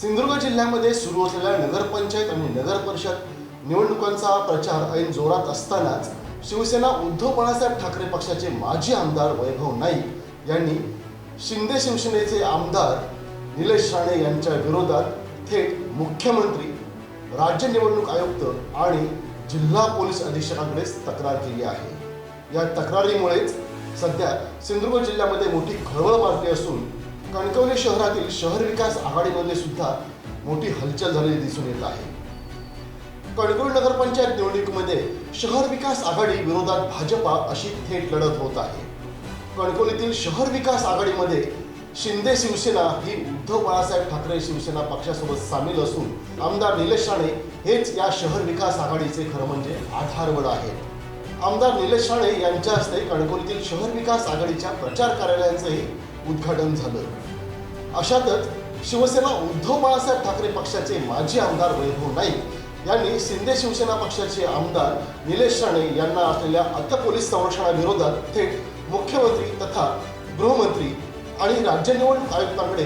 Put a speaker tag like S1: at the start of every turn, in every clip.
S1: सिंधुदुर्ग जिल्ह्यामध्ये सुरू असलेल्या नगरपंचायत आणि नगर परिषद निवडणुकांचा प्रचार ऐन जोरात असतानाच शिवसेना उद्धव बाळासाहेब ठाकरे पक्षाचे माजी आमदार वैभव नाईक यांनी शिंदे शिवसेनेचे आमदार निलेश राणे यांच्या विरोधात थेट मुख्यमंत्री राज्य निवडणूक आयुक्त आणि जिल्हा पोलीस अधीक्षकांकडे तक्रार केली आहे. या तक्रारीमुळेच सध्या सिंधुदुर्ग जिल्ह्यामध्ये मोठी खळबळ माजली असून कणकवली शहरातील शहर विकास आघाडीमध्ये सुद्धा मोठी हलचल झालेली दिसून येत आहे. कणकवली नगरपंचायत निवडणुकीमध्ये शहर विकास आघाडी विरोधात भाजपा अशी थेट लढत होत आहे. कणकवलीतील शहर विकास आघाडीमध्ये शिंदे शिवसेना ही उद्धव बाळासाहेब ठाकरे शिवसेना पक्षासोबत सामील असून आमदार निलेश राणे हेच या शहर विकास आघाडीचे खरं म्हणजे आधारबळ आहेत. आमदार निलेश राणे यांच्या हस्ते कणकवलीतील शहर विकास आघाडीच्या प्रचार कार्यालयाचंही उद्घाटन झालं. अशातच शिवसेना उद्धव बाळासाहेब ठाकरे पक्षाचे माजी आमदार वैभव नाईक यांनी शिंदे शिवसेना पक्षाचे आमदार निलेश राणे यांना असलेल्या अत्त पोलीस संरक्षणाविरोधात थेट मुख्यमंत्री तथा गृहमंत्री आणि राज्य निवडणूक आयुक्तांकडे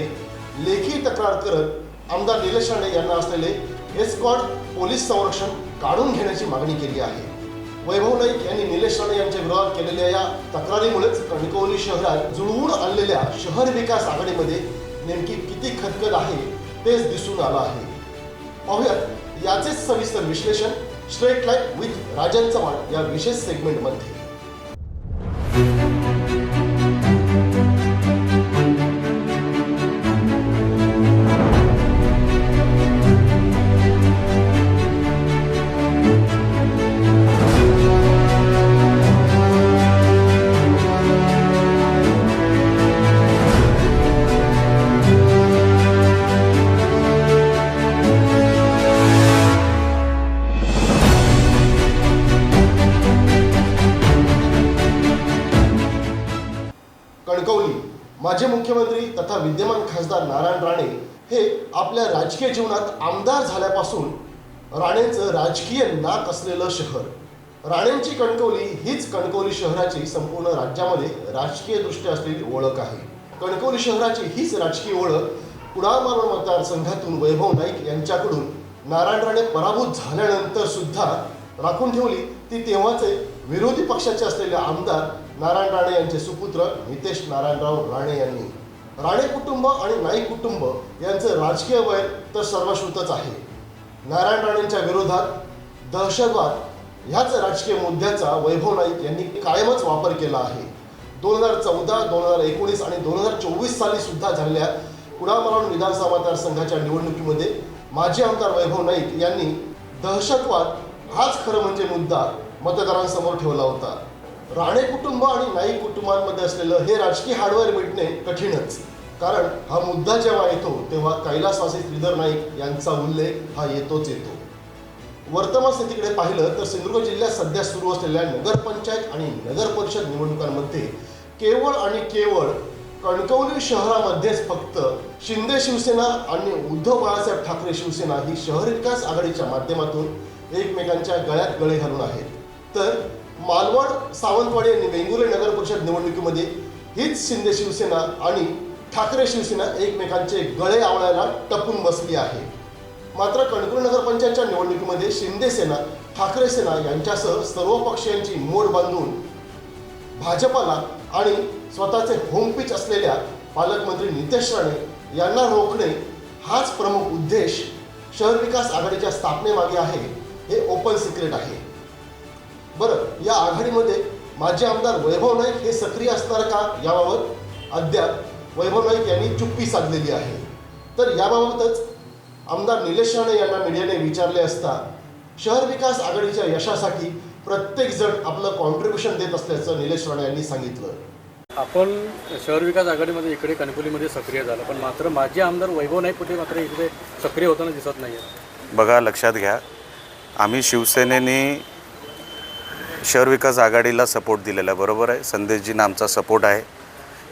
S1: लेखी तक्रार करत आमदार निलेश राणे यांना असलेले एस्कॉट पोलीस संरक्षण काढून घेण्याची मागणी केली आहे. वैभव नाईक यांनी निलेश राणे यांच्या विरोधात केलेल्या या तक्रारीमुळेच कणकवली शहरात जुळवून आणलेल्या शहर विकास आघाडीमध्ये नेमकी किती खतखत आहे तेच दिसून आलं आहे. पाहूयात याचेच सविस्तर विश्लेषण straight life with Rajan Chavan या विशेष सेगमेंटमध्ये. कणकवली माजी मुख्यमंत्री तथा विद्यमान खासदार नारायण राणे हे आपल्या राजकीय जीवनात आमदार झाल्यापासून राणेंचं राजकीय नाक असलेलं शहर. राणेंची कणकवली हीच कणकवली शहराची संपूर्ण राज्यामध्ये राजकीय दृष्ट्या असलेली ओळख आहे. कणकवली शहराची हीच राजकीय ओळख कुडाळ मालवण मतदारसंघातून वैभव नाईक यांच्याकडून नारायण राणे पराभूत झाल्यानंतर सुद्धा राखून ठेवली. ती तेव्हाचे विरोधी पक्षाचे असलेले आमदार नारायण राणे यांचे सुपुत्र नितेश नारायणराव राणे यांनी. राणे कुटुंब आणि नाईक कुटुंब यांचं राजकीय वय तर सर्वश्रुतच आहे. नारायण राणेंच्या विरोधात दहशतवाद ह्याच राजकीय मुद्द्याचा वैभव नाईक यांनी कायमच वापर केला आहे. दोन हजार चौदा दोन हजार एकोणीस आणि दोन हजार चोवीस साली सुद्धा झालेल्या कुडाळ विधानसभा मतदारसंघाच्या निवडणुकीमध्ये माजी आमदार वैभव नाईक यांनी दहशतवाद हाच खरं म्हणजे मुद्दा मतदारांसमोर ठेवला होता. राणे कुटुंब आणि नाईक कुटुंबांमध्ये असलेलं हे राजकीय हार्डवेअर मिटणे कठीणच. कारण हा मुद्दा जेव्हा येतो तेव्हा कैलासवासी श्रीधर नाईक यांचा उल्लेख हा येतोच येतो. वर्तमान स्थितीकडे पाहिलं तर सिंधुदुर्ग जिल्ह्यात सध्या सुरू असलेल्या नगरपंचायत आणि नगर परिषद निवडणुकांमध्ये केवळ आणि केवळ कणकवली शहरामध्येच फक्त शिंदे शिवसेना आणि उद्धव बाळासाहेब ठाकरे शिवसेना ही शहर विकास आघाडीच्या माध्यमातून एकमेकांच्या गळ्यात गळे घालून आहेत. तर मालवण सावंतवाडी आणि वेंगुर्ले नगर परिषद निवडणुकीमध्ये हीच शिंदे शिवसेना आणि ठाकरे शिवसेना एकमेकांचे गळे आवळायला टपून बसली आहे. मात्र कणकवली नगरपंचायतच्या निवडणुकीमध्ये शिंदे सेना ठाकरे सेना यांच्यासह सर्व पक्षीयांची मोड बांधून भाजपाला आणि स्वतःचे होमपिच असलेल्या पालकमंत्री नितेश राणे यांना रोखणे हाच प्रमुख उद्देश शहर विकास आघाडीच्या स्थापनेमागे आहे हे ओपन सिक्रेट आहे. बरं या आघाडीमध्ये माजी आमदार वैभव नाईक हे सक्रिय असणार का याबाबत? अद्याप वैभव नाईक यांनी चुप्पी साधलेली आहे. तर याबाबतच आमदार निलेश राणे यांना मीडियाने विचारले असता शहर विकास आघाडीच्या यशासाठी प्रत्येक जण आपलं कॉन्ट्रीब्युशन देत असल्याचं निलेश राणे यांनी सांगितलं.
S2: आपण शहर विकास आघाडीमध्ये इकडे कणकवलीमध्ये सक्रिय झालं पण मात्र माजी आमदार वैभव नाईक कुठे मात्र इकडे सक्रिय होताना दिसत नाही आहे
S3: बघा लक्षात घ्या. आम्ही शिवसेनेने शहर विकास आघाडीला सपोर्ट दिलेला आहे. बरोबर आहे? संदेशजींना आमचा सपोर्ट आहे.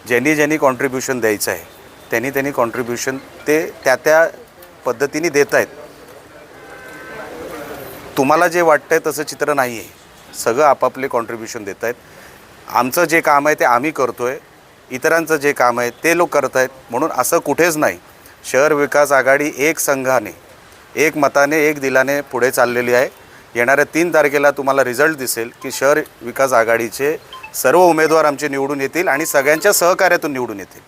S3: ज्यांनी ज्यांनी कॉन्ट्रीब्युशन द्यायचं आहे त्यांनी त्यांनी कॉन्ट्रीब्युशन ते त्या त्या पद्धतीने देत आहेत. तुम्हाला जे वाटतं आहे तसं चित्र नाही आहे सगळं आपापले कॉन्ट्रीब्युशन देत आहेत. आमचं जे काम आहे ते आम्ही करतो आहे इतरांचं जे काम आहे ते लोक करत आहेत. म्हणून असं कुठेच नाही. शहर विकास आघाडी एक संघाने एक मताने एक दिलाने पुढे चाललेली आहे. येणाऱ्या तीन तारखेला तुम्हाला रिझल्ट दिसेल की शहर विकास आघाडीचे सर्व उमेदवार आमचे निवडून येतील आणि सगळ्यांच्या सहकार्यातून निवडून येतील.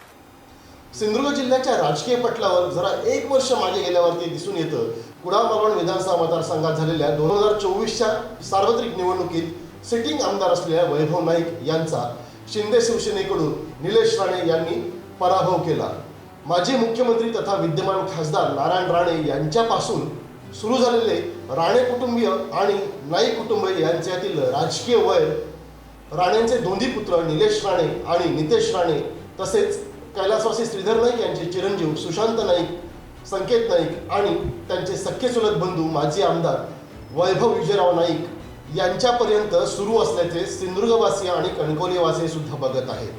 S1: सिंधुदुर्ग जिल्ह्याच्या राजकीय पटलावर जरा एक वर्ष मागे गेल्यावरती दिसून येतं. कुडाळ मालवण विधानसभा मतदारसंघात झालेल्या दोन हजार चोवीसच्या सार्वत्रिक निवडणुकीत सिटिंग आमदार असलेल्या वैभव नाईक यांचा शिंदे शिवसेनेकडून निलेश राणे यांनी पराभव केला. माजी मुख्यमंत्री तथा विद्यमान खासदार नारायण राणे यांच्यापासून सुरू झालेले राणे कुटुंबीय आणि नाईक कुटुंबीय यांच्यातील राजकीय वैर राणेंचे दोन्ही पुत्र निलेश राणे आणि नितेश राणे तसेच कैलासवासी श्रीधर नाईक यांचे चिरंजीव सुशांत नाईक संकेत नाईक आणि त्यांचे सख्खे बंधू माजी आमदार वैभव विजयराव नाईक यांच्यापर्यंत सुरू असल्याचे सिंधुदुर्गवासी आणि कणकवलीवासी सुद्धा बघत आहेत.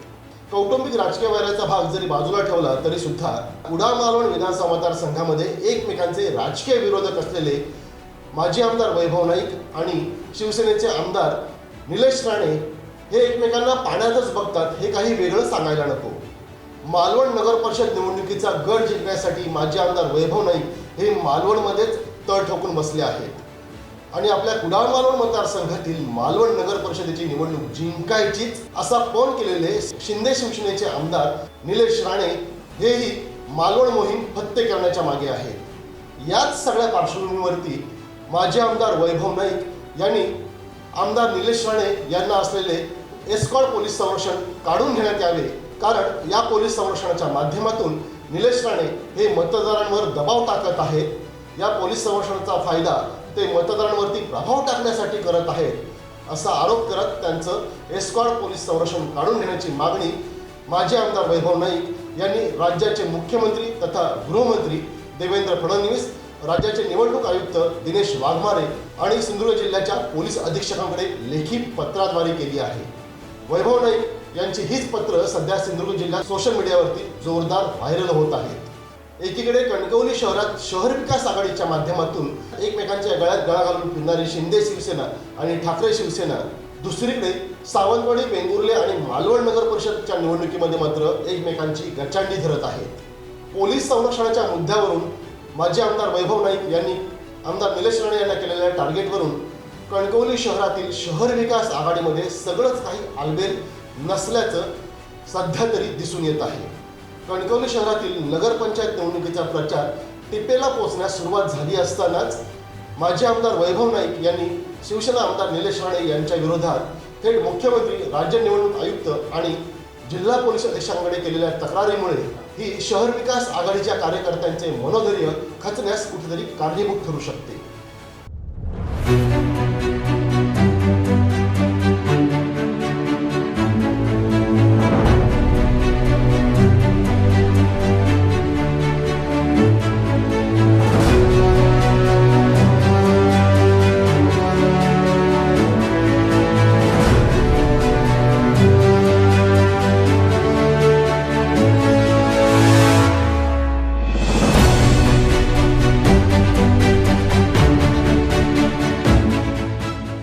S1: कौटुंबिक राजकीय वैराचा भाग जरी बाजूला ठेवला तरी सुद्धा कुडाळ विधानसभा मतदारसंघामध्ये एकमेकांचे राजकीय विरोधक असलेले माजी आमदार वैभव नाईक आणि शिवसेनेचे आमदार निलेश राणे हे एकमेकांना पाण्यातच बघतात हे काही वेगळं सांगायला नको. मालवण नगर परिषद निवडणुकीचा गड जिंकण्यासाठी माजी आमदार वैभव नाईक हे मालवणमध्येच तळ ठोकून बसले आहेत. आणि आपल्या कुडाळ मालवण मतदारसंघातील मालवण नगर परिषदेची निवडणूक जिंकायचीच असा फोन केलेले शिंदे शिवसेनेचे आमदार निलेश राणे हेही मालवण मोहीम फत्ते करण्याच्या मागे आहेत. याच सगळ्या पार्श्वभूमीवरती माजी आमदार वैभव नाईक यांनी आमदार निलेश राणे यांना असलेले एस्कॉट पोलीस संरक्षण काढून घेण्यात यावे. कारण या पोलीस संरक्षणाच्या माध्यमातून निलेश राणे हे मतदारांवर दबाव टाकत आहेत. या पोलीस संरक्षणाचा फायदा ते मतदारांवरती प्रभाव टाकण्यासाठी करत आहेत असा आरोप करत त्यांचं एस्कॉट पोलीस संरक्षण काढून घेण्याची मागणी माजी आमदार वैभव नाईक यांनी राज्याचे मुख्यमंत्री तथा गृहमंत्री देवेंद्र फडणवीस राज्याचे निवडणूक आयुक्त दिनेश वाघमारे आणि सिंधुदुर्ग जिल्ह्याच्या पोलीस अधीक्षकांकडे लेखी पत्राद्वारे केली आहे. वैभव नाईक यांची हीच पत्र सध्या सिंधुदुर्ग जिल्ह्यात सोशल मीडियावरती जोरदार व्हायरल होत आहेत एकीकडे कणकवली शहरात शहर विकास आघाडीच्या माध्यमातून एकमेकांच्या गळ्यात गळा घालून फिरणारी शिंदे शिवसेना आणि ठाकरे शिवसेना दुसरीकडे सावंतवाडी वेंगुर्ले आणि मालवण नगर परिषदच्या निवडणुकीमध्ये मात्र एकमेकांची गचांडी धरत आहेत. पोलीस संरक्षणाच्या मुद्द्यावरून माजी आमदार वैभव नाईक यांनी आमदार निलेश राणे यांना केलेल्या टार्गेटवरून कणकवली शहरातील शहर विकास आघाडीमध्ये सगळंच काही आलबेल नसल्याचं सध्या तरी दिसून येत आहे. कणकवली शहरातील नगरपंचायत निवडणुकीचा प्रचार टिपेला पोहोचण्यास सुरुवात झाली असतानाच माजी आमदार वैभव नाईक यांनी शिवसेना आमदार निलेश राणे यांच्या विरोधात थेट मुख्यमंत्री राज्य निवडणूक आयुक्त आणि जिल्हा पोलीस अधीक्षकांकडे केलेल्या तक्रारीमुळे ही शहर विकास आघाडीच्या कार्यकर्त्यांचे मनोधैर्य खचण्यास कुठेतरी कारणीभूत ठरू शकते